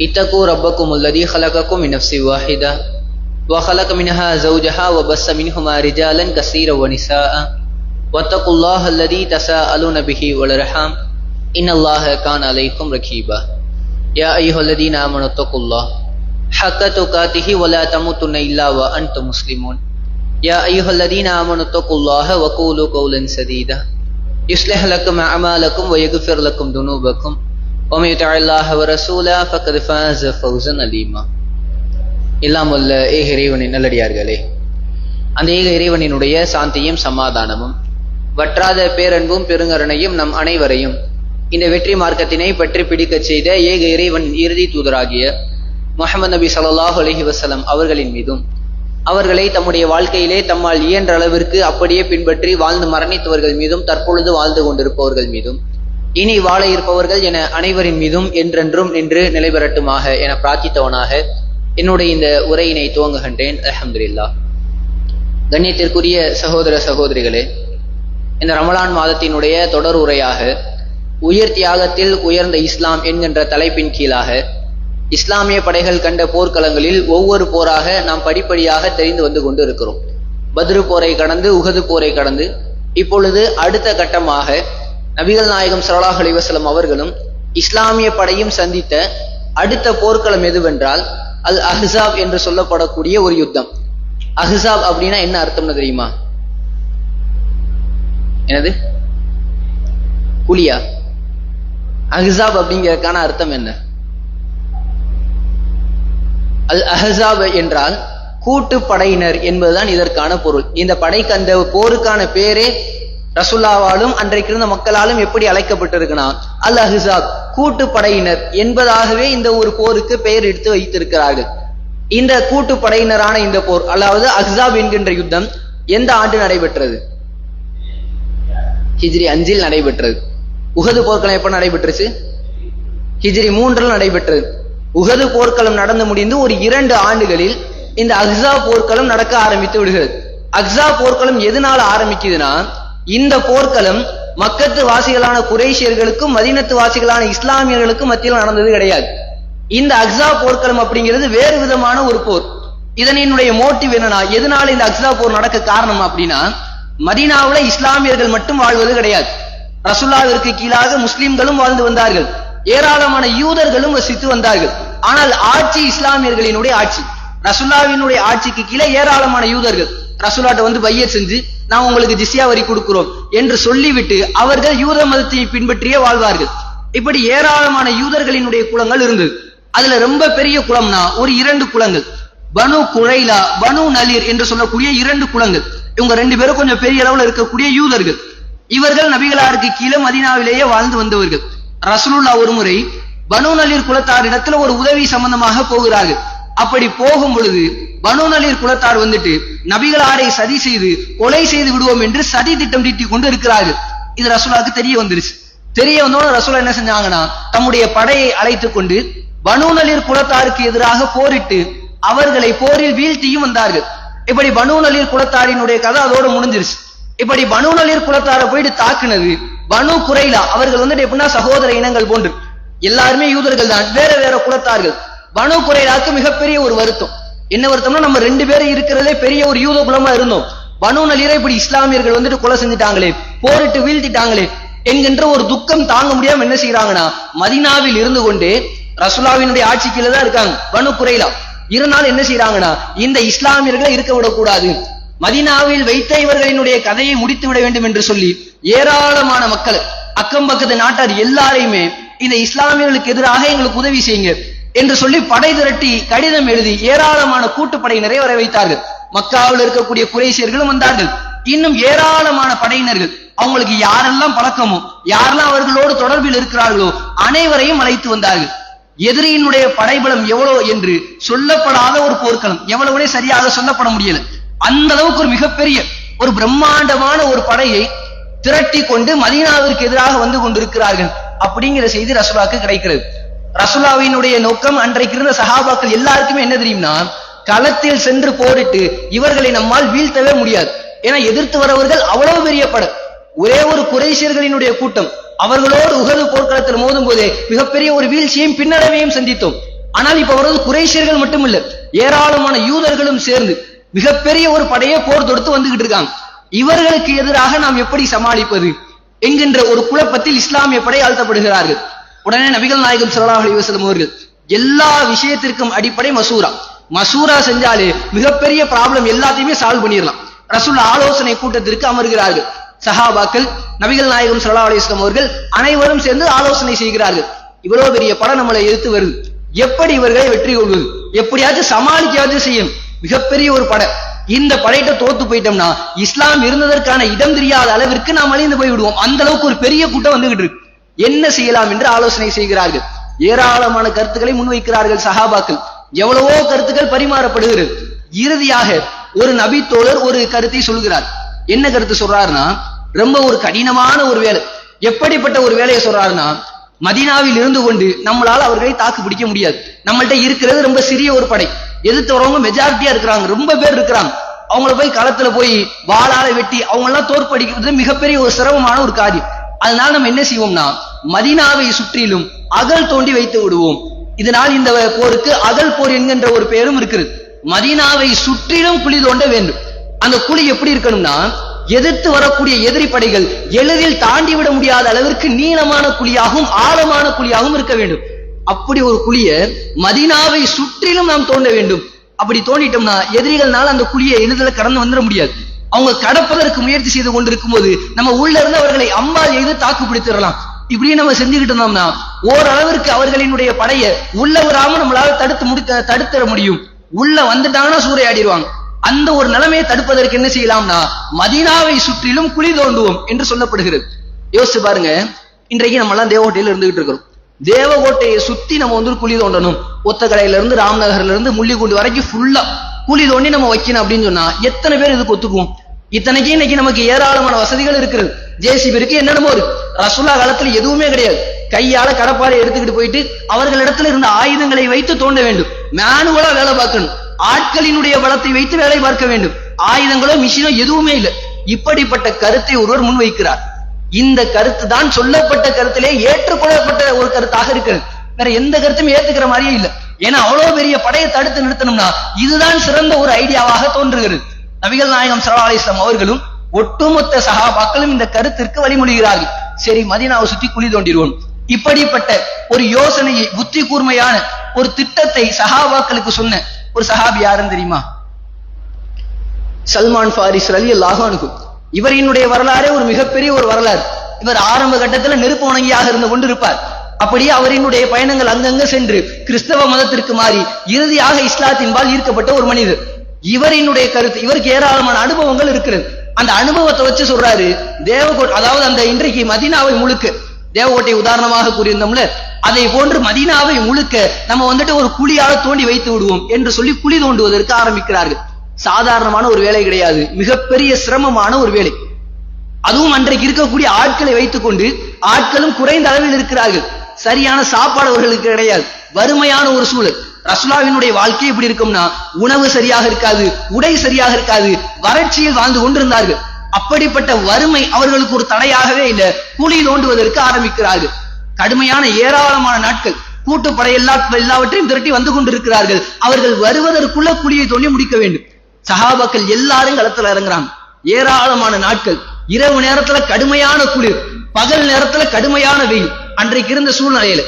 اتقوا ربكم الذي خلقكم من نفس واحدة وخلق منها زوجها وبس منهما رجالا كثيرا ونساء. واتقوا الله الذي تساءلون به والأرحام. إن الله كان عليكم رقيبا يا أيها الذين آمنوا اتقوا الله حق تقاته ولا تموتن إلا وأنتم مسلمون. يا أيها الذين آمنوا اتقوا الله وقولوا قولا سديدا. يصلح لكم أعمالكم ويغفر لكم ذنوبكم. ومن يطع الله ورسوله فقد فاز فوزا عظيما எல்லாம் வல்ல ஏக இறைவனின் நல்லடியார்களே அந்த ஏக இறைவனினுடைய சாந்தியும் சமாதானமும் வற்றாத பேரன்பும் பெருங்கருணையும் நம் அனைவரையும் இந்த வெற்றி மார்க்கத்தினை பற்றி பிடிக்கச் செய்த ஏக இறைவன் இறுதி தூதராகிய முகமது நபி ஸல்லல்லாஹு அலைஹி வஸல்லம் அவர்களின் மீதும் அவர்களை தம்முடைய வாழ்க்கையிலே தம்மால் இயன்ற அளவிற்கு அப்படியே பின்பற்றி வாழ்ந்து மரணித்தவர்கள் மீதும் தற்பொழுது வாழ்ந்து கொண்டிருப்பவர்கள் மீதும் இனி வாழ இருப்பவர்கள் என அனைவரின் மீதும் என்றென்றும் நின்று நிலை பெறட்டுமாக என பிரார்த்தித்தவனாக என்னுடைய இந்த உரையினை துவங்குகின்றேன். அலமதுல்லா கண்ணியத்திற்குரிய சகோதர சகோதரிகளே இந்த ரமலான் மாதத்தினுடைய தொடர் உரையாக உயர் தியாகத்தில் உயர்ந்த இஸ்லாம் என்கின்ற தலைப்பின் கீழாக இஸ்லாமிய படைகள் கண்ட போர்க்களங்களில் ஒவ்வொரு போராக நாம் படிப்படியாக தெரிந்து வந்து கொண்டு இருக்கிறோம் பத்ரு போரை கடந்து உகது போரை கடந்து இப்பொழுது அடுத்த கட்டமாக நபிகள் நாயகம் சரலாஹ் அலிவசலம் அவர்களும் இஸ்லாமிய படையும் சந்தித்த அடுத்த போர்க்களம் எதுவென்றால் அல் அஹ்சாப் என்று சொல்லப்படக்கூடிய ஒரு யுத்தம். அஹ்ஸாப் அப்படின்னா என்ன அர்த்தம்னு தெரியுமா? என்னது? புலியா அஹ்சாப் அப்படிங்கிறதுக்கான அர்த்தம் என்ன? அல் அஹசாப் என்றால் கூட்டு படையினர் என்பதுதான் இதற்கான பொருள். இந்த படைக்கு அந்த போருக்கான பேரே ரசுல்லாவாலும் அன்றைக்கு இருந்த மக்களாலும் எப்படி அழைக்கப்பட்டிருக்குன்னா அல் அஹிசாப் கூட்டு படையினர் என்பதாகவே இந்த ஒரு போருக்கு பெயர் எடுத்து வைத்திருக்கிறார்கள். இந்த கூட்டு படையினரான இந்த போர் அதாவது அஹ்சாப் என்கின்ற யுத்தம் எந்த ஆண்டு நடைபெற்றது? ஹிஜ்ரி அஞ்சில் நடைபெற்றது. உகது போர்க்களம் எப்ப நடைபெற்றுச்சு? ஹிஜ்ரி மூன்றில் நடைபெற்றது. உகது போர்க்களம் நடந்து முடிந்து ஒரு இரண்டு ஆண்டுகளில் இந்த அக்ஸா போர்க்களம் நடக்க ஆரம்பித்து விடுகிறது. அக்ஸா போர்க்களம் எதனால ஆரம்பிக்குதுன்னா இந்த போர்க்களம் மக்கத்து வாசிகளான குரேஷியர்களுக்கும் மதினத்து வாசிகளான இஸ்லாமியர்களுக்கும் மத்தியில் நடந்தது கிடையாது. இந்த அக்ஸா போர்க்களம் அப்படிங்கிறது வேறு விதமான ஒரு போர். இதனினுடைய மோட்டிவ் என்னன்னா எதனால இந்த அக்ஸா போர் நடக்க காரணம் அப்படின்னா மதீனாவுல இஸ்லாமியர்கள் மட்டும் வாழ்வது கிடையாது. ரசுல்லாவிற்கு கீழாக முஸ்லிம்களும் வாழ்ந்து வந்தார்கள். ஏராளமான யூதர்களும் வசித்து வந்தார்கள். ஆனால் ஆட்சி இஸ்லாமியர்களினுடைய ஆட்சி ரசுல்லாவினுடைய ஆட்சிக்கு கீழே ஏராளமான யூதர்கள். ரசுல்லாட்ட வந்து பைய செஞ்சு நாம் உங்களுக்கு ஜிசியா வரி கொடுக்கிறோம் என்று சொல்லிவிட்டு அவர்கள் யூத மதத்தை பின்பற்றியே வாழ்வார்கள். இப்படி ஏராளமான யூதர்களினுடைய குலங்கள் இருந்தது. அதுல ரொம்ப பெரிய குளம்னா ஒரு இரண்டு குளங்கள் பனு குழைலா பனு நலீர் என்று சொல்லக்கூடிய இரண்டு குளங்கள் இவங்க ரெண்டு பேரும் கொஞ்சம் பெரிய அளவுல இருக்கக்கூடிய யூதர்கள். இவர்கள் நபிகளாருக்கு கீழே மதினாவிலேயே வாழ்ந்து வந்தவர்கள். ரசூலுல்லா ஒரு முறை பனு நலீர் குலத்தாரிடத்துல ஒரு உதவி சம்பந்தமாக போகிறார்கள். அப்படி போகும் பொழுது பனோநலீர் குலத்தார் வந்துட்டு நபிகளாரை சதி செய்து கொலை செய்து விடுவோம் என்று சதி திட்டம் தீட்டி கொண்டு இருக்கிறார்கள் இது ரசூலாவுக்கு தெரிய வந்துருச்சு. தெரிய வந்தோட ரசூலா என்ன செஞ்சாங்கன்னா தம்முடைய படையை அழைத்துக் கொண்டு பனுநலீர் குலத்தாருக்கு எதிராக போரிட்டு அவர்களை போரில் வீழ்த்தியும் வந்தார்கள். இப்படி பனுநலீர் குலத்தாரினுடைய கதை அதோட முடிஞ்சிருச்சு. இப்படி பனு குலத்தாரை போயிட்டு தாக்குனது பனு குறைலா. அவர்கள் வந்துட்டு எப்படின்னா சகோதர இனங்கள் போன்று. எல்லாருமே யூதர்கள் தான் வேற வேற குலத்தார்கள். பனு குறைலாக்கு மிகப்பெரிய ஒரு வருத்தம். என்ன வருத்தம்னா நம்ம ரெண்டு பேரும் இருக்கிறதே பெரிய ஒரு யூத குலமா இருந்தோம். பனு நலீரை இப்படி இஸ்லாமியர்கள் வந்துட்டு கொலை செஞ்சுட்டாங்களே போரிட்டு வீழ்த்திட்டாங்களே என்கின்ற ஒரு துக்கம் தாங்க முடியாம என்ன செய்யறாங்கன்னா மதினாவில் இருந்து கொண்டு ரசுலாவினுடைய ஆட்சி கீழே தான் இருக்காங்க பனு குறைலா. இருந்தாலும் என்ன செய்யறாங்கன்னா இந்த இஸ்லாமியர்களை இருக்க விடக்கூடாது. மதினாவில் வைத்த இவர்களினுடைய கதையை முடித்து விட வேண்டும் என்று சொல்லி ஏராளமான மக்கள் அக்கம் பக்கத்து நாட்டார் எல்லாரையுமே இந்த இஸ்லாமியர்களுக்கு எதிராக எங்களுக்கு உதவி செய்யுங்க. என்று சொல்லி படை திரட்டி கடிதம் எழுதி ஏராளமான கூட்டுப்படையினரை வர வைத்தார்கள். மக்காவில் இருக்கக்கூடிய குறைசியர்களும் வந்தார்கள். இன்னும் ஏராளமான படையினர்கள். அவங்களுக்கு யாரெல்லாம் பழக்கமோ யாரெல்லாம் அவர்களோடு தொடர்பில் இருக்கிறார்களோ அனைவரையும் அழைத்து வந்தார்கள். எதிரியினுடைய படைபலம் எவ்வளவு என்று சொல்லப்படாத ஒரு போர்க்களம். எவ்வளவுனே சரியாக சொல்லப்பட முடியல. அந்த அளவுக்கு ஒரு மிகப்பெரிய ஒரு பிரம்மாண்டமான ஒரு படையை திரட்டி கொண்டு மதீனாவிற்கு எதிராக வந்து கொண்டிருக்கிறார்கள். அப்படிங்கிற செய்தி ரசூலாக்கு கிடைக்கிறது. ரசுலாவினுடைய நோக்கம் அன்றைக்கு இருந்த சஹாபாக்கள் எல்லாருக்குமே என்ன தெரியும்னா களத்தில் சென்று போரிட்டு இவர்களை நம்மால் வீழ்த்தவே முடியாது. ஏன்னா எதிர்த்து வரவர்கள் அவ்வளவு பெரிய படம் ஒரே ஒரு குறைசியர்களினுடைய கூட்டம். அவர்களோடு உகது போர்க்களத்தில் மோதும் போதே மிகப்பெரிய ஒரு வீழ்ச்சியையும் பின்னடைவையும் சந்தித்தோம். ஆனால் இப்ப அவரது குறைசியர்கள் மட்டுமில்ல ஏராளமான யூதர்களும் சேர்ந்து மிகப்பெரிய ஒரு படையை போர் தொடுத்து வந்துகிட்டு இருக்காங்க. இவர்களுக்கு எதிராக நாம் எப்படி சமாளிப்பது? என்கின்ற ஒரு குழப்பத்தில் இஸ்லாமிய படை ஆழ்த்தப்படுகிறார்கள். உடனே நபிகள் நாயகம் சல்லாஹ் அலிவசலம் அவர்கள் எல்லா விஷயத்திற்கும் அடிப்படை மசூரா. மசூரா செஞ்சாலே மிகப்பெரிய ப்ராப்ளம் எல்லாத்தையுமே சால்வ் பண்ணிடலாம். ரசூல் ஆலோசனை கூட்டத்திற்கு அமர்கிறார்கள். சஹாபாக்கள் நபிகள் நாயகம் சல்லா அலிஸ்லாம் அவர்கள் அனைவரும் சேர்ந்து ஆலோசனை செய்கிறார்கள். இவ்வளவு பெரிய படம் நம்மளை எதிர்த்து வருது. எப்படி இவர்களை வெற்றி கொள்வது? எப்படியாச்சும் சமாளிக்காச்சும் செய்யும். மிகப்பெரிய ஒரு படை. இந்த படையிட்ட தோத்து போயிட்டோம்னா இஸ்லாம் இருந்ததற்கான இடம் தெரியாத அளவிற்கு நாம் அழிந்து போய் விடுவோம் அந்த அளவுக்கு ஒரு பெரிய கூட்டம் வந்துகிட்டு இருக்கு. என்ன செய்யலாம் என்று ஆலோசனை செய்கிறார்கள். ஏராளமான கருத்துக்களை முன்வைக்கிறார்கள் சஹாபாக்கள். எவ்வளவோ கருத்துக்கள் பரிமாறப்படுகிறது. இறுதியாக ஒரு நபி தோழர் ஒரு கருத்தை சொல்கிறார். என்ன கருத்து சொல்றாருன்னா ரொம்ப ஒரு கடினமான ஒரு வேலை. எப்படிப்பட்ட ஒரு வேலையை சொல்றாருன்னா மதீனாவில் இருந்து கொண்டு நம்மளால அவர்களை தாக்கு பிடிக்க முடியாது. நம்மள்ட்ட இருக்கிறது ரொம்ப சிறிய ஒரு படை. எதிர்த்து வரவங்க மெஜாரிட்டியா இருக்கிறாங்க. ரொம்ப பேர் இருக்கிறாங்க. அவங்கள போய் களத்துல போய் வாளால வெட்டி அவங்க எல்லாம் தோற்படிக்கிறது மிகப்பெரிய ஒரு சிரமமான ஒரு காரியம். அதனால நம்ம என்ன செய்வோம்னா மதீனாவை சுற்றிலும் அகல் தோண்டி வைத்து விடுவோம். இதனால் இந்த போருக்கு அகல் போர் என்கின்ற ஒரு பெயரும் இருக்குது. மதீனாவை சுற்றிலும் குழி தோண்ட வேண்டும். அந்த குழி எப்படி இருக்கணும்னா எதிர்த்து வரக்கூடிய எதிரி படைகள் எளிதில் தாண்டி விட முடியாத அளவிற்கு நீளமான குழியாகவும் ஆழமான குழியாகவும் இருக்க வேண்டும். அப்படி ஒரு குழிய மதீனாவை சுற்றிலும் நாம் தோண்ட வேண்டும். அப்படி தோண்டிட்டோம்னா எதிரிகள்னால அந்த குழியை எளிதில் கடந்து வந்துட முடியாது. அவங்க கடப்பதற்கு முயற்சி செய்து கொண்டிருக்கும் போது நம்ம உள்ள இருந்து அவர்களை அம்மா செய்து தாக்கு பிடித்திடலாம். இப்படியே நம்ம செஞ்சுக்கிட்டு இருந்தோம்னா ஓரளவிற்கு அவர்களினுடைய படைய உள்ள வராம நம்மளால தடுத்து முடிக்க தடுத்துட முடியும். உள்ள வந்துட்டாங்கன்னா சூறையாடிடுவாங்க அந்த ஒரு நிலைமையை தடுப்பதற்கு என்ன செய்யலாம்னா மதீனாவை சுற்றிலும் குழி தோண்டுவோம் என்று சொல்லப்படுகிறது. யோசிச்சு பாருங்க. இன்றைக்கு நம்ம எல்லாம் தேவகோட்டையில இருந்துகிட்டு இருக்கிறோம். தேவகோட்டையை சுத்தி நம்ம வந்து குழி தோண்டணும். ஒத்தக்கடையில இருந்து ராம்நகர்ல இருந்து முள்ளிக்குண்டு வரைக்கும் ஃபுல்லா குழி தோண்டி நம்ம வைக்கணும் அப்படின்னு சொன்னா எத்தனை பேர் இதுக்கு ஒத்துக்குவோம்? இத்தனைக்கு இன்னைக்கு நமக்கு ஏராளமான வசதிகள் இருக்கிறது. ஜேசிபி இருக்கு என்னென்னமோ இருக்கு. ரசுல்லா காலத்துல எதுவுமே கிடையாது. கையால கடப்பாறை எடுத்துக்கிட்டு போயிட்டு அவர்களிடத்துல இருந்த ஆயுதங்களை வைத்து தோண்ட வேண்டும். மேனுவலா வேலை பார்க்கணும். ஆட்களினுடைய பலத்தை வைத்து வேலை பார்க்க வேண்டும். ஆயுதங்களோ மிஷினோ எதுவுமே இல்லை. இப்படிப்பட்ட கருத்தை ஒருவர் முன்வைக்கிறார். இந்த கருத்து தான் சொல்லப்பட்ட கருத்திலே ஏற்றுக்கொள்ளப்பட்ட ஒரு கருத்தாக இருக்கிறது. வேற எந்த கருத்தும் ஏத்துக்கிற மாதிரியே இல்லை. ஏன்னா அவ்வளவு பெரிய படையை தடுத்து நிறுத்தணும்னா இதுதான் சிறந்த ஒரு ஐடியாவாக தோன்றுகிறது. நபிகள் நாயகம் ஸல்லல்லாஹு அலைஹி அவர்களும் ஒட்டுமொத்த சகாபாக்களும் இந்த கருத்திற்கு வழிமொழிகிறார்கள் சரி மதினாவை சுத்தி குழி தோண்டிடுவோம். இப்படிப்பட்ட ஒரு யோசனையை புத்தி கூர்மையான ஒரு திட்டத்தை சஹாபாக்களுக்கு சொன்ன ஒரு சஹாபி யாருன்னு தெரியுமா? சல்மான் ஃபாரிஸ் அலி அல்லாஹானுக்கு இவரினுடைய வரலாறே ஒரு மிகப்பெரிய ஒரு வரலாறு. இவர் ஆரம்ப கட்டத்துல நெருப்பு வணங்கியாக இருந்து கொண்டிருப்பார். அப்படியே அவரினுடைய பயணங்கள் அங்கங்க சென்று கிறிஸ்தவ மதத்திற்கு மாறி இறுதியாக இஸ்லாத்தின்பால் ஈர்க்கப்பட்ட ஒரு மனிதர். இவரினுடைய கருத்து இவருக்கு ஏராளமான அனுபவங்கள் இருக்கிறது. அந்த அனுபவத்தை வச்சு சொல்றாரு தேவகோட் அதாவது அந்த இன்றைக்கு மதீனாவை முழுக்க தேவகோட்டை உதாரணமாக கூறியிருந்தோம்ல அதை போன்று மதீனாவை முழுக்க நம்ம வந்துட்டு ஒரு குழியால தோண்டி வைத்து விடுவோம் என்று சொல்லி குழி தோண்டுவதற்கு ஆரம்பிக்கிறார்கள். சாதாரணமான ஒரு வேலை கிடையாது. மிகப்பெரிய சிரமமான ஒரு வேலை. அதுவும் அன்றைக்கு இருக்கக்கூடிய ஆட்களை வைத்துக் கொண்டு ஆட்களும் குறைந்த அளவில் இருக்கிறார்கள். சரியான சாப்பாடு அவர்களுக்கு கிடையாது. வறுமையான ஒரு சூழல். ரசுலாவினுடைய வாழ்க்கை எப்படி இருக்கும்னா உணவு சரியாக இருக்காது உடை சரியாக இருக்காது வறட்சியில் வாழ்ந்து கொண்டிருந்தார்கள். அப்படிப்பட்ட வறுமை அவர்களுக்கு ஒரு தடையாகவே இல்லை. குழி தோண்டுவதற்கு ஆரம்பிக்கிறார்கள். கடுமையான ஏராளமான நாட்கள் கூட்டுப்படை எல்லா எல்லாவற்றையும் திரட்டி வந்து கொண்டிருக்கிறார்கள். அவர்கள் வருவதற்குள்ள குழியை தோண்டி முடிக்க வேண்டும். சகாபாக்கள் எல்லாரும் களத்துல இறங்குறாங்க. ஏராளமான நாட்கள். இரவு நேரத்துல கடுமையான குளிர் பகல் நேரத்துல கடுமையான வெயில். அன்றைக்கு இருந்த சூழ்நிலையில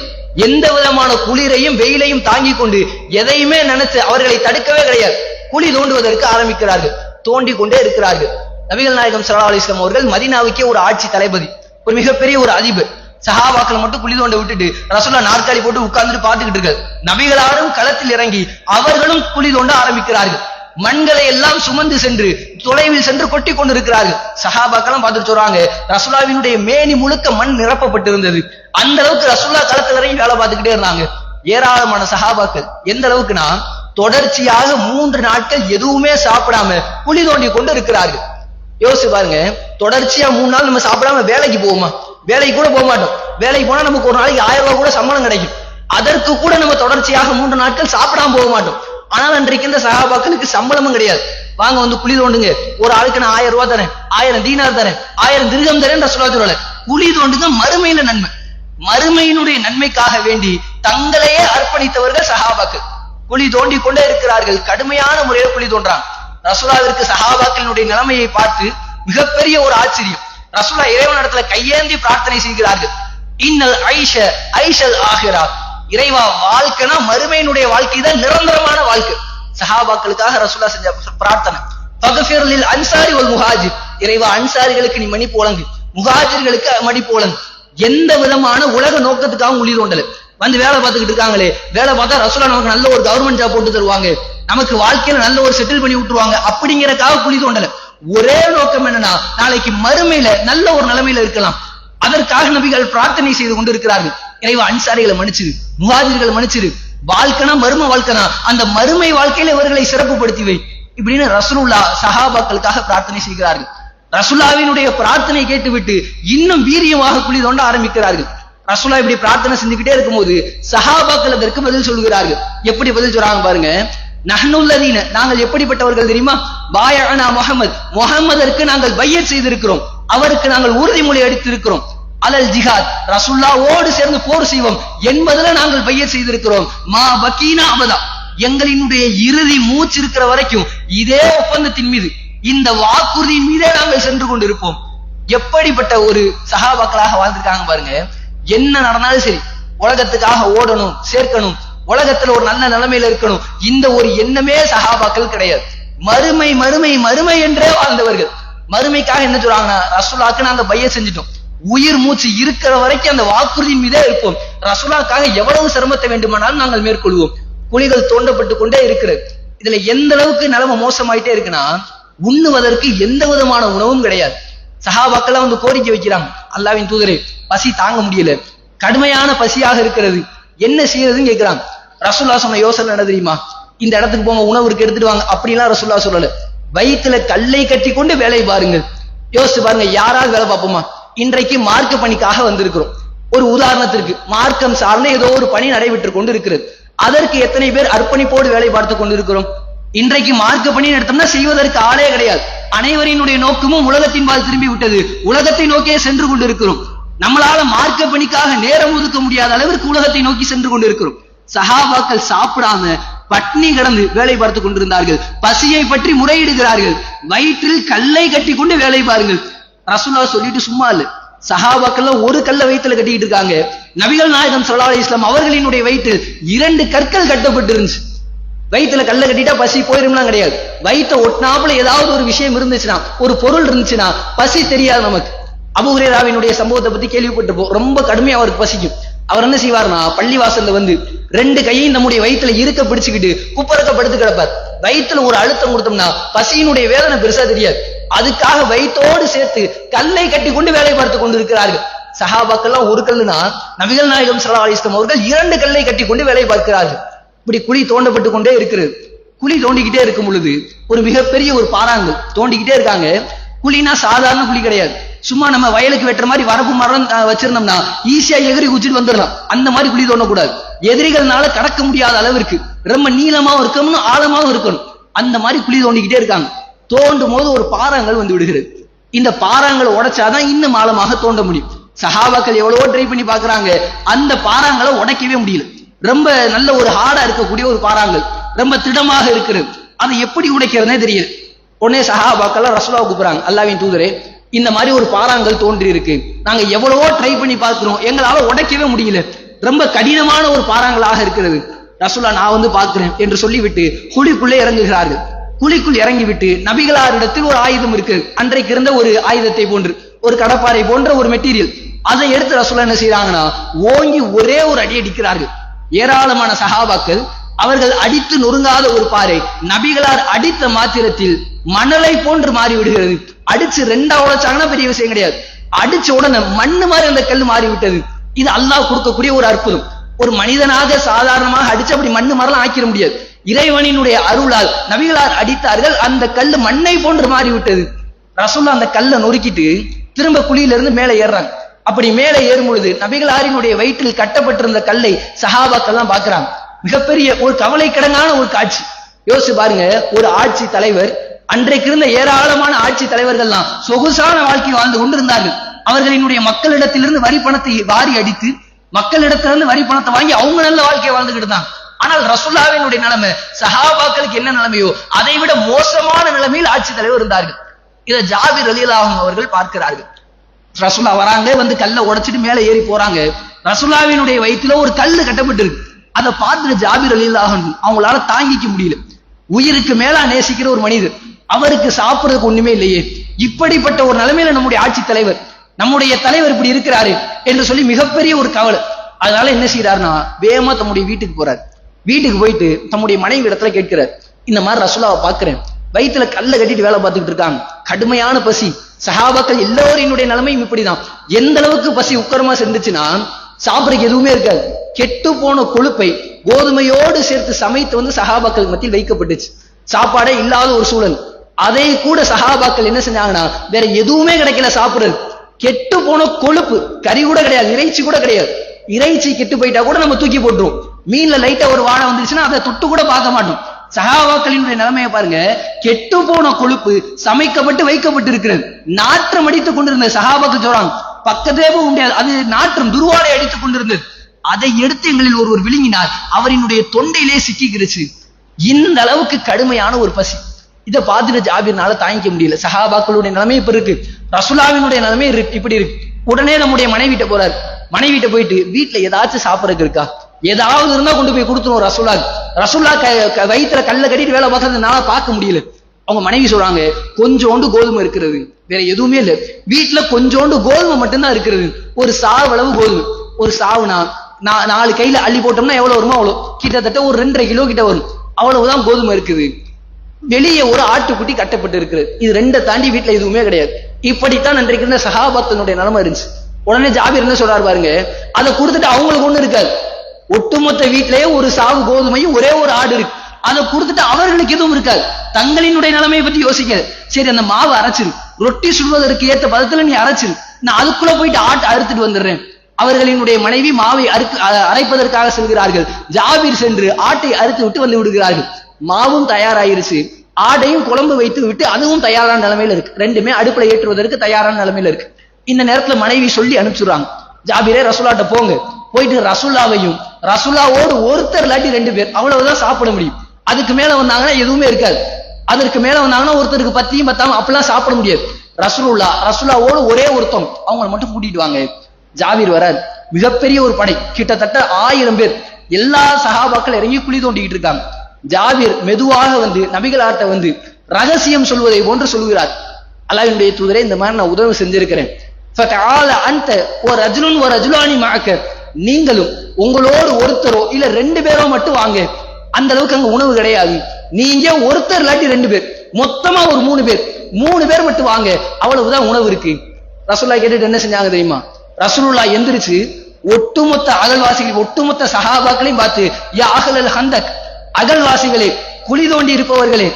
எந்த விதமான குளிரையும் வெயிலையும் தாங்கி கொண்டு எதையுமே நினைச்சு அவர்களை தடுக்கவே கிடையாது. குழி தோண்டுவதற்கு ஆரம்பிக்கிறார்கள். தோண்டி கொண்டே இருக்கிறார்கள். நபிகள் நாயகம் சல்லா அலிஸ்லாம் அவர்கள் மதினாவுக்கே ஒரு ஆட்சி தளபதி ஒரு மிகப்பெரிய ஒரு அதிபர் சஹாபாக்கள் மட்டும் குழி தோண்ட விட்டுட்டு ரசோல்லா நாற்காலி போட்டு உட்கார்ந்துட்டு பார்த்துக்கிட்டு இருக்காரு. நபிகளாரும் களத்தில் இறங்கி அவர்களும் குழி தோண்ட ஆரம்பிக்கிறார்கள். மண்களை எல்லாம் சுமந்து சென்று தொலைவில் சென்று கொட்டி கொண்டிருக்கிறார்கள். சஹாபாக்கெல்லாம் பார்த்துட்டு சொல்றாங்க ரசுல்லாவினுடைய மேனி முழுக்க மண் நிரப்பப்பட்டிருந்தது. அந்த அளவுக்கு ரசுல்லா களத்துல வரையும் வேலை பார்த்துக்கிட்டே இருந்தாங்க. ஏராளமான சஹாபாக்கள். எந்த அளவுக்குனா தொடர்ச்சியாக மூன்று நாட்கள் எதுவுமே சாப்பிடாம குழி தோண்டி கொண்டு இருக்கிறார்கள் யோசிச்சு பாருங்க தொடர்ச்சியா மூணு நாள் நம்ம சாப்பிடாம வேலைக்கு போவோமா? வேலைக்கு கூட போக மாட்டோம் வேலைக்கு போனா நமக்கு ஒரு நாளைக்கு ஆயிரம் ரூபாய் கூட சம்பளம் கிடைக்கும். அதற்கு கூட நம்ம தொடர்ச்சியாக மூன்று நாட்கள் சாப்பிடாம போக மாட்டோம் ஆனால் அன்றைக்கு இந்த சகாபாக்களுக்கு சம்பளமும் கிடையாது. வாங்க வந்து குழி தோண்டுங்க. ஒரு ஆளுக்கு நான் ஆயிரம் ரூபாய் தரேன். ஆயிரம் தீனார் தரேன். ஆயிரம் திருகம் தரேன் ரசூலா சொல்லல குழி தோண்டுங்க மறுமையில நன்மை. மறுமையினுடைய நன்மைக்காக வேண்டி தங்களையே அர்ப்பணித்தவர்கள் சஹாபாக்கு குழி தோண்டி கொண்டே இருக்கிறார்கள். கடுமையான முறையில் குழி தோன்றாங்க ரசூலாவிற்கு சஹாபாக்களினுடைய நிலைமையை பார்த்து மிகப்பெரிய ஒரு ஆச்சரியம். ரசூலா இறைவனிடத்துல கையேந்தி பிரார்த்தனை செய்கிறார்கள். இன்னல் ஐஷ ஐஷல் ஆகிறார் இறைவா வாழ்க்கைனா மறுமையினுடைய வாழ்க்கை தான் நிரந்தரமான வாழ்க்கை. சஹாபாக்களுக்காக ரசூலா செஞ்ச பிரார்த்தனை. பகஃபிர்லில் அன்சாரி ஒரு முஹாஜிர். இறைவா அன்சாரிகளுக்கு நீ மன்னிப்பு வழங்கு முஹாஜிர்களுக்கு மன்னிப்பு வழங்கு எந்த விதமான உலக நோக்கத்துக்காகவும் உளிர் தோண்டல வந்து வேலை பார்த்துக்கிட்டு இருக்காங்களே வேலை பார்த்தா ரசூலா நமக்கு நல்ல ஒரு கவர்மெண்ட் ஜாப் போட்டு தருவாங்க. நமக்கு வாழ்க்கையில நல்ல ஒரு செட்டில் பண்ணி விட்டுருவாங்க. அப்படிங்கறக்காக குழி தோண்டல. ஒரே நோக்கம் என்னன்னா நாளைக்கு மறுமையில நல்ல ஒரு நிலைமையில இருக்கலாம். அதற்காக நபிகள் பிரார்த்தனை செய்து கொண்டிருக்கிறார்கள். இறைவா அன்சாரிகளை மன்னிச்சிரு. முகாஜிர்களை மன்னிச்சிரு. வாழ்க்கைனா மர்ம வாழ்க்கைனா? அந்த மறுமை வாழ்க்கையில இவர்களை சிறப்புப்படுத்தி வை இப்படின்னு ரசூலுல்லா சஹாபாக்களுக்காக பிரார்த்தனை செய்கிறார்கள். ரசுல்லாவினுடைய பிரார்த்தனை கேட்டுவிட்டு இன்னும் வீரியமாக குழி தோண்ட ஆரம்பிக்கிறார்கள். ரசுல்லா இப்படி பிரார்த்தனை செஞ்சுக்கிட்டே இருக்கும்போது சஹாபாக்கள் அதற்கு பதில் சொல்கிறார்கள். எப்படி பதில் சொல்றாங்க பாருங்க. நஹ்னுல்லதீன நாங்கள் எப்படிப்பட்டவர்கள் தெரியுமா? பாயனா முகமது முகமதற்கு நாங்கள் பையத் செய்திருக்கிறோம். அவருக்கு நாங்கள் உறுதிமொழி அடித்திருக்கிறோம். அலல் ஜிஹாத். ரசுல்லாவோடு சேர்ந்து போர் செய்வோம். என்பதுல நாங்கள் பையத் செய்திருக்கிறோம். மா பக்கீனா அபதா. எங்களினுடைய இறுதி மூச்சு இருக்கிற வரைக்கும் இதே ஒப்பந்தத்தின் மீது இந்த வாக்குறுதியின் மீதே நாங்கள் சென்று கொண்டிருப்போம். எப்படிப்பட்ட ஒரு சகாபாக்களாக வாழ்ந்திருக்காங்க பாருங்க. என்ன நடந்தாலும் சரி உலகத்துக்காக ஓடணும் சேர்க்கணும் உலகத்துல ஒரு நல்ல நிலைமையில இருக்கணும். இந்த ஒரு எண்ணமே சகாபாக்கள் கிடையாது. மறுமை மறுமை மறுமை என்றே வாழ்ந்தவர்கள். மறுமைக்காக என்ன சொல்றாங்கன்னா ரசுல்லாக்கு நாங்க பைய செஞ்சிட்டோம். உயிர் மூச்சு இருக்கிற வரைக்கும் அந்த வாக்குறுதியின் மீதே இருப்போம். ரசுலாக்காக எவ்வளவு சிரமத்தை வேண்டுமானாலும் நாங்கள் மேற்கொள்வோம். குழிகள் தோண்டப்பட்டு கொண்டே இருக்கிறது. இதுல எந்த அளவுக்கு நிலைமை மோசமாயிட்டே இருக்குன்னா உண்ணுவதற்கு எந்த விதமான உணவும் கிடையாது. சஹாபாக்கெல்லாம் வந்து கோரிக்கை வைக்கிறாங்க. அல்லாவின் தூதரே பசி தாங்க முடியல. கடுமையான பசியாக இருக்கிறது. என்ன செய்யறதுன்னு கேட்கிறாங்க. ரசுல்லா சொன்ன யோசனை என்ன தெரியுமா? இந்த இடத்துக்கு போங்க உணவு இருக்கு எடுத்துட்டு வாங்க. அப்படிலாம் ரசுல்லா சொல்லல. வயிற்றுல கல்லை கட்டி கொண்டு வேலை பாருங்க யோசிச்சு பாருங்க யாராவது வேலை பார்ப்போமா? இன்றைக்கு மார்க்க பணிக்காக வந்திருக்கிறோம். ஒரு உதாரணத்திற்கு மார்க்கம் சார்ந்த ஏதோ ஒரு பணி நடைபெற்று கொண்டு இருக்கிறது அதற்கு எத்தனை பேர் அர்ப்பணிப்போடு வேலை பார்த்து கொண்டிருக்கிறோம்? இன்றைக்கு மார்க்க பணி எடுத்தோம்னா செய்வதற்கு ஆளே கிடையாது. அனைவரினுடைய நோக்கமும் உலகத்தின் பால் திரும்பி விட்டது. உலகத்தை நோக்கியே சென்று கொண்டிருக்கிறோம். நம்மளால மார்க்க பணிக்காக நேரம் ஒதுக்க முடியாத அளவிற்கு உலகத்தை நோக்கி சென்று கொண்டிருக்கிறோம். சஹாபாக்கள் சாப்பிடாம பட்னி கடந்து வேலை பார்த்து கொண்டிருந்தார்கள். பசியை பற்றி முறையிடுகிறார்கள். வயிற்றில் கல்லை கட்டி கொண்டு வேலை பாருங்கள். ரசூல்லா சொல்லிட்டு சும்மா இல்ல. சஹாபாக்கள் ஒரு கல்லை வயிற்றுல கட்டிக்கிட்டு இருக்காங்க. நபிகள் நாயகம் சல்லா இஸ்லாம் அவர்களினுடைய வயிற்றில் இரண்டு கற்கள் கட்டப்பட்டு இருந்துச்சு வயிற்றுல கல்ல கட்டிட்டா பசி போயிரும்லாம் கிடையாது. வயிற்ற ஒட்டினாப்புல ஏதாவது ஒரு விஷயம் இருந்துச்சுன்னா ஒரு பொருள் இருந்துச்சுன்னா பசி தெரியாது நமக்கு. அபுஹுரேராவினுடைய சம்பவத்தை பத்தி கேள்விப்பட்டிருப்போம். ரொம்ப கடுமையா அவருக்கு பசிக்கும். அவர் என்ன செய்வார்னா பள்ளிவாசல்ல வந்து ரெண்டு கையும் நம்முடைய வயிற்றுல இருக்க பிடிச்சுக்கிட்டு குப்பரக்க படுத்து கிடப்பார். வயிற்றுல ஒரு அழுத்தம் கொடுத்தோம்னா பசியினுடைய வேதனை பெருசா தெரியாது. அதுக்காக வயிற்றோடு சேர்த்து கல்லை கட்டி கொண்டு வேலை பார்த்து கொண்டு இருக்கிறார்கள் சஹாபாக்கெல்லாம் ஒரு கல்லுனா நபிகள் நாயகம் சல்லா அலிஸ்லாம் அவர்கள் இரண்டு கல்லை கட்டி கொண்டு வேலை பார்க்கிறார்கள். இப்படி குழி தோண்டப்பட்டு கொண்டே இருக்கிறது குழி தோண்டிக்கிட்டே இருக்கும் பொழுது ஒரு மிகப்பெரிய ஒரு பாறாங்கல் தோண்டிக்கிட்டே இருக்காங்க. குழினா சாதாரண குழி கிடையாது. சும்மா நம்ம வயலுக்கு வெட்டுற மாதிரி வரப்பு மரம் வச்சிருந்தோம்னா ஈஸியா எகிரி குச்சிட்டு வந்துடலாம். அந்த மாதிரி குழி தோண்டக்கூடாது. எதிரிகள்னால கடக்க முடியாத அளவிற்கு ரொம்ப நீளமாவும் இருக்கணும் ஆழமாவும் இருக்கணும். அந்த மாதிரி குழி தோண்டிக்கிட்டே இருக்காங்க. தோண்டும் போது ஒரு பாறாங்கல் வந்து விடுகிறது. இந்த பாறாங்களை உடைச்சாதான் இன்னும் ஆழமாக தோண்ட முடியும். சஹாபாக்கள் எவ்வளவோ ட்ரை பண்ணி பாக்குறாங்க அந்த பாறாங்களை உடைக்கவே முடியல. ரொம்ப நல்ல ஒரு ஹார்டா இருக்கக்கூடிய ஒரு பாறாங்கல். ரொம்ப திடமாக இருக்கிறது. அதை எப்படி உடைக்கிறதுனே தெரியல. உடனே சஹாபாக்கள் ரசோலா கூப்பிடுறாங்க. அல்லாவின் தூதரே இந்த மாதிரி ஒரு பாறாங்கல் தோன்றி இருக்கு நாங்க எவ்வளவோ ட்ரை பண்ணி பார்க்கிறோம். எங்களால உடைக்கவே முடியல. ரொம்ப கடினமான ஒரு பாறாங்கலாக இருக்கிறது. ரசூலா நான் வந்து பார்க்கிறேன் என்று சொல்லிவிட்டு குழிக்குள்ளே இறங்குகிறார்கள். குழிக்குள் இறங்கிவிட்டு நபிகளாரிடத்தில் ஒரு ஆயுதம் இருக்கு. அன்றைக்கு இருந்த ஒரு ஆயுதத்தை போன்று ஒரு கடப்பாறை போன்ற ஒரு மெட்டீரியல் அதை எடுத்து ரசூலா என்ன செய்யறாங்கன்னா ஓங்கி ஒரே ஒரு அடி அடிக்கிறார்கள். ஏராளமான சகாபாக்கள் அவர்கள் அடித்து நொறுங்காத ஒரு பாறை நபிகளார் அடித்த மாத்திரத்தில் மணலை போன்று மாறி விடுகிறது அடிச்சு ரெண்டா உழைச்சாங்கன்னா பெரிய விஷயம் கிடையாது. அடிச்ச உடனே மண்ணு மாதிரி அந்த கல் மாறி விட்டது இது அல்லாஹ் கொடுக்கக்கூடிய ஒரு அற்புதம். ஒரு மனிதனாக சாதாரணமாக அடிச்சு அப்படி மண்ணு மரலாம் ஆக்கிட முடியாது. இறைவனினுடைய அருளால் நபிகளார் அடித்தார்கள் அந்த கல்லு மண்ணை போன்று மாறி விட்டது ரசூல்லா அந்த கல்லை நொறுக்கிட்டு திரும்ப குழியில இருந்து மேலே ஏறுறாங்க. அப்படி மேலே ஏறும் பொழுது நபிகளாரினுடைய வயிற்றில் கட்டப்பட்டிருந்த கல்லை சஹாபாக்கள் தான் பாக்குறாங்க மிகப்பெரிய ஒரு கவலைக்கிடங்கான ஒரு காட்சி. யோசிச்சு பாருங்க ஒரு ஆட்சி தலைவர் அன்றைக்கு இருந்த ஏராளமான ஆட்சி தலைவர்கள்லாம் சொகுசான வாழ்க்கை வாழ்ந்து கொண்டிருந்தார்கள். அவர்களினுடைய மக்களிடத்திலிருந்து வரி பணத்தை வாரி அடித்து மக்களிடத்திலிருந்து வரி பணத்தை வாங்கி அவங்க நல்ல வாழ்க்கையை வாழ்ந்துகிட்டு இருந்தாங்க. ஆனால் ரசுல்லாவினுடைய நிலைமை சஹாபாக்களுக்கு என்ன நிலைமையோ அதை விட மோசமான நிலைமையில் ஆட்சி தலைவர் இருந்தார்கள். இதை ஜாபிர் அலிலாகும் அவர்கள் பார்க்கிறார்கள். ரசுல்லா வராங்க வந்து கல்லை உடைச்சிட்டு மேலே ஏறி போறாங்க. ரசுல்லாவினுடைய வயிற்றுல ஒரு கல்லு கட்டப்பட்டிருக்கு. அதை பார்த்துட்டு ஜாபிர் அலிலாகும் அவங்களால தாங்கிக்க முடியல. உயிருக்கு மேலா நேசிக்கிற ஒரு மனிதர். அவருக்கு சாப்பிடுறதுக்கு ஒண்ணுமே இல்லையே. இப்படிப்பட்ட ஒரு நிலைமையில நம்முடைய ஆட்சி தலைவர் நம்முடைய தலைவர் இப்படி இருக்கிறாரு என்று சொல்லி மிகப்பெரிய ஒரு கவலை. அதனால என்ன செய்யறாருன்னா வேகமா தம்முடைய வீட்டுக்கு போறாரு. வீட்டுக்கு போயிட்டு தம்முடைய மனைவி இடத்துல கேட்கிறார் இந்த மாதிரி ரசுலாவை பாக்குறேன் வயிற்றுல கல்ல கட்டிட்டு வேலை பார்த்துக்கிட்டு இருக்காங்க. கடுமையான பசி. சகாபாக்கள் எல்லோரும் எல்லோரினுடைய நிலைமையும் இப்படிதான். எந்த அளவுக்கு பசி உக்கரமா செஞ்சுச்சுன்னா சாப்பிடறதுக்கு எதுவுமே இருக்காது. கெட்டு போன கொழுப்பை கோதுமையோடு சேர்த்து சமைத்து வந்து சகாபாக்கள் மத்தியில் வைக்கப்பட்டுச்சு. சாப்பாடே இல்லாத ஒரு சூழல். அதை கூட சகாபாக்கள் என்ன செஞ்சாங்கன்னா வேற எதுவுமே கிடைக்கல சாப்பிடுறது கெட்டு போன கொழுப்பு. கறி கூட கிடையாது இறைச்சி கூட கிடையாது. இறைச்சி கெட்டு போயிட்டா கூட நம்ம தூக்கி போட்டுருவோம் மீன்ல லைட்டா ஒரு வாடை வந்துருச்சுன்னா அதை தொட்டு கூட பார்க்க மாட்டோம். சகாவாக்களினுடைய நிலைமையை பாருங்க. கெட்டு போன கொழுப்பு சமைக்கப்பட்டு வைக்கப்பட்டு இருக்கிறது நாற்றம் அடித்துக் கொண்டிருந்த சகாபாக்கள் சொல்றாங்க பக்கத்தே போக முடியாது அது நாற்றம் துருவாடை அடித்துக் கொண்டிருந்தது. அதை எடுத்து எங்களில் ஒருவர் விழுங்கினார். அவரினுடைய தொண்டையிலே சிக்கிக்கிருச்சு. இந்த அளவுக்கு கடுமையான ஒரு பசி. இதை பார்த்துட்டு ஜாபீர்னால தாங்கிக்க முடியல. சஹாபாக்களுடைய நிலைமை இப்ப இருக்கு. ரசுலாவினுடைய நிலைமை இருக்கு இப்படி இருக்கு. உடனே நம்முடைய மனைவிட்ட போறாரு. மனைவிட்ட போயிட்டு வீட்டுல ஏதாச்சும் சாப்பிடறதுக்கு இருக்கா? ஏதாவது இருந்தா கொண்டு போய் கொடுத்துருவோம் ரசுல்லா ரசுல்லா க- கல்ல கட்டிட்டு வேலை பார்க்கறதுனால பார்க்க முடியல. அவங்க மனைவி சொல்றாங்க கொஞ்சோண்டு கோதுமை இருக்கிறது. வேற எதுவுமே இல்ல. வீட்டுல கொஞ்சோண்டு கோதுமை மட்டும்தான் இருக்கிறது. ஒரு சாவளவு கோதுமை. ஒரு சாவுனா நா- நாலு கையில அள்ளி போட்டோம்னா எவ்வளவு வருமோ அவ்வளவு. கிட்டத்தட்ட ஒரு ரெண்டரை கிலோ கிட்ட வரும். அவ்வளவுதான் கோதுமை இருக்குது. வெளியே ஒரு ஆட்டுக்குட்டி கட்டப்பட்டு இருக்கிறது இது ரெண்டை தாண்டி வீட்டுல எதுவுமே கிடையாது. இப்படித்தான் அன்றைக்கு இருந்த சகாபாத்தனுடைய நிலைமை இருந்துச்சு. உடனே ஜாபீர் என்ன சொல்றாரு பாருங்க? அதை கொடுத்துட்டு அவங்களுக்கு ஒண்ணு இருக்காது. ஒட்டுமொத்த வீட்டிலேயே ஒரு சாவு கோதுமையும் ஒரே ஒரு ஆடு இருக்கு. அதை கொடுத்துட்டு அவர்களுக்கு எதுவும் இருக்காது. தங்களினுடைய நிலைமையை பத்தி யோசிக்காது. சரி அந்த மாவு அரைச்சிரு. ரொட்டி சுடுவதற்கு ஏத்த பதத்துல நீ அரைச்சிரு. நான் அதுக்குள்ள போயிட்டு ஆட்டை அறுத்துட்டு வந்துடுறேன். அவர்களினுடைய மனைவி மாவை அறுக்கு அரைப்பதற்காக செல்கிறார்கள். ஜாபீர் சென்று ஆட்டை அறுத்து விட்டு வந்து விடுகிறார்கள். மாவும் தயாராயிருச்சு. ஆடையும் குழம்பு வைத்து விட்டு அதுவும் தயாரான நிலைமையில இருக்கு. ரெண்டுமே அடுப்புல ஏற்றுவதற்கு தயாரான நிலைமையில இருக்கு. இந்த நேரத்துல மனைவி சொல்லி அனுப்பிச்சுடுறாங்க. ஜாபிரே ரசுல்லாட்ட போங்க. போயிட்டு ரசுல்லாவையும் ரசுல்லாவோடு ஒருத்தர் இல்லாட்டி ரெண்டு பேர் அவ்வளவுதான் சாப்பிட முடியும். அதுக்கு மேல வந்தாங்கன்னா எதுவுமே இருக்காது. அதற்கு மேல வந்தாங்கன்னா ஒருத்தருக்கு பத்தியும் பத்தாம அப்பெல்லாம் சாப்பிட முடியாது. ரசுல்லா ரசுல்லாவோடு ஒரே ஒருத்தவங்க. அவங்களை மட்டும் கூட்டிட்டு வாங்க. ஜாபீர் வராது மிகப்பெரிய ஒரு படை. கிட்டத்தட்ட ஆயிரம் பேர். எல்லா சகாபாக்கள் இறங்கி குழி தோண்டிக்கிட்டு இருக்காங்க. ஜாபீர் மெதுவாக வந்து நபிகளார்ட்ட வந்து ரகசியம் சொல்வதை போன்று சொல்கிறார். அல்லாவினுடைய தூதரே இந்த மாதிரி நான் உதவி செஞ்சிருக்கிறேன். ஃபதஆல ஒரு ரஜுலுன் ஒரு ரஜுலானி மாக்க நீங்களும் உங்களோடு ஒருத்தரோ இல்ல ரெண்டு பேரோ மட்டும் வாங்க. அந்த அளவுக்கு அங்க உணவு கிடையாது. நீங்க ஒருத்தர் இல்லாட்டி ரெண்டு பேர். மொத்தமா ஒரு மூணு பேர். மூணு பேர் மட்டும் வாங்க. அவ்வளவுதான் உணவு இருக்கு. ரசூல்லா கேட்டுட்டு என்ன செஞ்சாங்க தெரியுமா? ரசூலுல்லா எந்திரிச்சு ஒட்டுமொத்த அகல்வாசிகள் ஒட்டுமொத்த சஹாபாக்களையும் பார்த்து யா அகலல் ஹந்தக் அகல்வாசிகளே குழி தோண்டி இருப்பவர்களே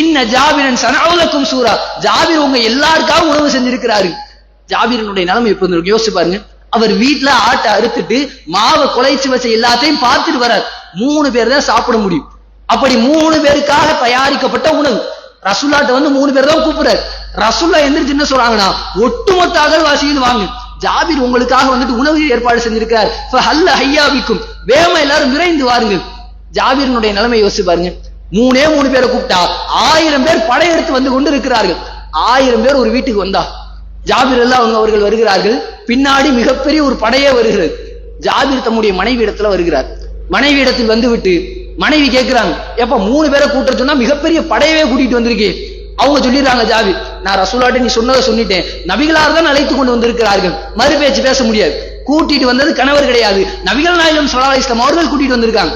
இன்ன ஜாபிரன் சனாவுலக்கும் சூரா. ஜாபிர் உங்க எல்லாருக்காகவும் உணவு செஞ்சிருக்கிறாரு. ஜாபிரனுடைய நிலைமை இப்ப இருக்கு? யோசிச்சு பாருங்க. அவர் வீட்டுல ஆட்டை அறுத்துட்டு மாவை குலைச்சு வச்ச எல்லாத்தையும் பார்த்துட்டு வர்றார். மூணு பேர் தான் சாப்பிட முடியும். அப்படி மூணு பேருக்காக தயாரிக்கப்பட்ட உணவு. ரசுல்லாட்ட வந்து மூணு பேர் தான் கூப்பிடுறாரு. ரசுல்லா எந்திரிச்சு என்ன சொல்றாங்கன்னா ஒட்டுமொத்த அகல்வாசிகள் வாங்க. ஜாபிர் உங்களுக்காக வந்துட்டு உணவு ஏற்பாடு செஞ்சிருக்கிறார். ஹல்ல ஹையாவிக்கும் வேகமா எல்லாரும் விரைந்து வாருங்கள். ஜாபீரனுடைய நிலைமை யோசிச்சு பாருங்க. மூணே மூணு பேரை கூப்பிட்டா ஆயிரம் பேர் படையெடுத்து வந்து கொண்டு இருக்கிறார்கள் ஆயிரம் பேர் ஒரு வீட்டுக்கு வந்தா. ஜாபீர் எல்லாம் அவங்க அவர்கள் வருகிறார்கள். பின்னாடி மிகப்பெரிய ஒரு படையே வருகிறது. ஜாபீர் தம்முடைய மனைவி இடத்துல வருகிறார். மனைவி இடத்தில் வந்து விட்டு மனைவி கேட்கிறாங்க எப்ப மூணு பேரை கூட்ட சொன்னா மிகப்பெரிய படையவே கூட்டிட்டு வந்திருக்கே. அவங்க சொல்லிடுறாங்க ஜாபீர் நான் ரசூலாட்ட நீ சொன்னதை சொல்லிட்டேன். நபிகளார் தான் அழைத்து கொண்டு வந்திருக்கிறார்கள். மறு பேச்சு பேச முடியாது. கூட்டிட்டு வந்தது கணவர் கிடையாது. நபிகள் நாயகம் சலாஹ் இஸ்லாம் அவர்கள் கூட்டிட்டு வந்திருக்காங்க.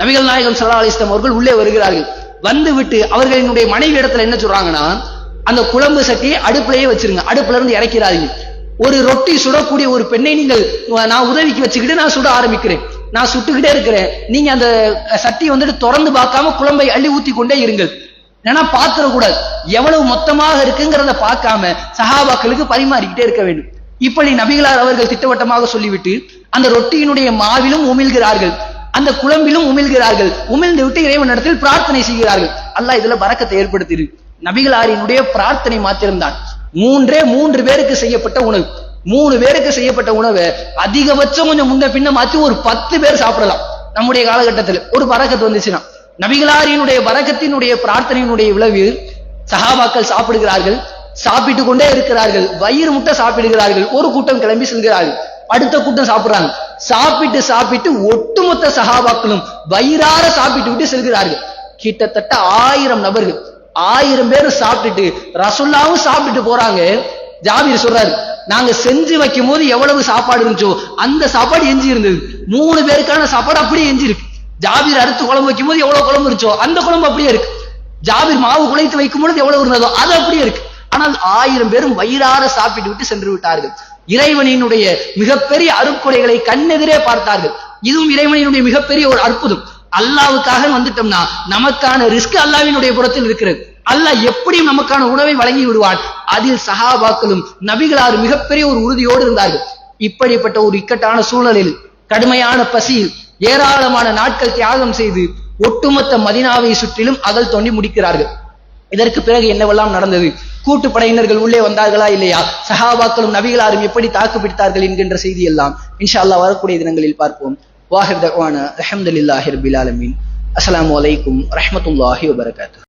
நபிகள் நாயகம் சல்லா அலிஸ்லாம் அவர்கள் உள்ளே வருகிறார்கள். வந்து விட்டு அவர்களினுடைய மனைவி இடத்துல என்ன சொல்றாங்கன்னா அந்த குழம்பு சட்டியை அடுப்புலயே வச்சிருங்க. அடுப்புல இருந்து இறக்கிறாதீங்க. ஒரு ரொட்டி சுடக்கூடிய ஒரு பெண்ணை நீங்கள் நான் உதவிக்கு வச்சுக்கிட்டு நான் சுட ஆரம்பிக்கிறேன். நான் சுட்டுக்கிட்டே இருக்கிறேன். நீங்க அந்த சட்டியை வந்துட்டு திறந்து பார்க்காம குழம்பை அள்ளி ஊத்தி கொண்டே இருங்கள். ஏன்னா பாத்திரம் கூடாது எவ்வளவு மொத்தமாக இருக்குங்கிறத பார்க்காம சஹாபாக்களுக்கு பரிமாறிக்கிட்டே இருக்க வேண்டும். இப்படி நபிகளார் அவர்கள் திட்டவட்டமாக சொல்லிவிட்டு அந்த ரொட்டியினுடைய மாவிலும் உமிழ்கிறார்கள். அந்த குழம்பிலும் உமிழ்கிறார்கள். உமிழ்ந்து விட்டு இறைவனிடத்தில் பிரார்த்தனை செய்கிறார்கள். அல்லாஹ் இதுல பறக்கத்தை ஏற்படுத்திடு நபிகளாரினுடைய பிரார்த்தனை மாத்திரம்தான். மூன்றே மூன்று பேருக்கு செய்யப்பட்ட உணவு. மூணு பேருக்கு செய்யப்பட்ட உணவை அதிகபட்சம் கொஞ்சம் முன்ன பின்ன மாத்தி ஒரு பத்து பேர் சாப்பிடலாம். நம்முடைய காலகட்டத்தில் ஒரு பறக்கத்து வந்துச்சுன்னா. நபிகளாரியினுடைய பறக்கத்தினுடைய பிரார்த்தனையினுடைய விளைவு சஹாபாக்கள் சாப்பிடுகிறார்கள் சாப்பிட்டு கொண்டே இருக்கிறார்கள் வயிறு முட்டை சாப்பிடுகிறார்கள் ஒரு கூட்டம் கிளம்பி செல்கிறார்கள். அடுத்த கூட்டம் சாப்பிடுறாங்க. சாப்பிட்டு சாப்பிட்டு ஒட்டுமொத்த சகாபாக்களும் வயிறார சாப்பிட்டு விட்டு செல்கிறார்கள். கிட்டத்தட்ட ஆயிரம் நபர்கள் ஆயிரம் பேரும் சாப்பிட்டுட்டு ரசுல்லாவும் சாப்பிட்டுட்டு போறாங்க. ஜாபீர் சொல்றாரு நாங்க செஞ்சு வைக்கும் போது எவ்வளவு சாப்பாடு இருந்துச்சோ அந்த சாப்பாடு எஞ்சி இருந்தது. மூணு பேருக்கான சாப்பாடு அப்படியே எஞ்சி இருக்கு. ஜாபீர் அறுத்து குழம்பு வைக்கும் போது எவ்வளவு குழம்பு இருந்துச்சோ அந்த குழம்பு அப்படியே இருக்கு. ஜாபீர் மாவு குழைத்து வைக்கும் பொழுது எவ்வளவு இருந்ததோ அது அப்படியே இருக்கு. ஆனால் ஆயிரம் பேரும் வயிறார சாப்பிட்டு விட்டு சென்று விட்டார்கள். இறைவனினுடைய மிகப்பெரிய அருக்குறைகளை கண்ணெதிரே பார்த்தார்கள். இதுவும் இறைவனினுடைய மிகப்பெரிய ஒரு அற்புதம். அல்லாவுக்காக வந்துட்டோம்னா நமக்கான ரிஸ்க் அல்லாவினுடைய புறத்தில் இருக்கிறது. அல்லாஹ் எப்படியும் நமக்கான உணவை வழங்கி விடுவான். அதில் சஹாபாக்களும் நபிகளார் மிகப்பெரிய ஒரு உறுதியோடு இருந்தார்கள். இப்படிப்பட்ட ஒரு இக்கட்டான சூழலில் கடுமையான பசியில் ஏராளமான நாட்கள் தியாகம் செய்து ஒட்டுமொத்த மதினாவை சுற்றிலும் அகல் தோண்டி முடிக்கிறார்கள். இதற்கு பிறகு என்னவெல்லாம் நடந்தது? கூட்டு படையினர்கள் உள்ளே வந்தார்களா இல்லையா? சஹாபாக்களும் நபிகளாரும் எப்படி தாக்கு பிடித்தார்கள் என்கின்ற செய்தி எல்லாம் இன்ஷா வரக்கூடிய தினங்களில் பார்ப்போம். வாஹிர் தகவான அஹமதுல்லாஹிர் ரபில் அஸ்லாம் வலைக்கும் அலைக்கும் வபரகாத்து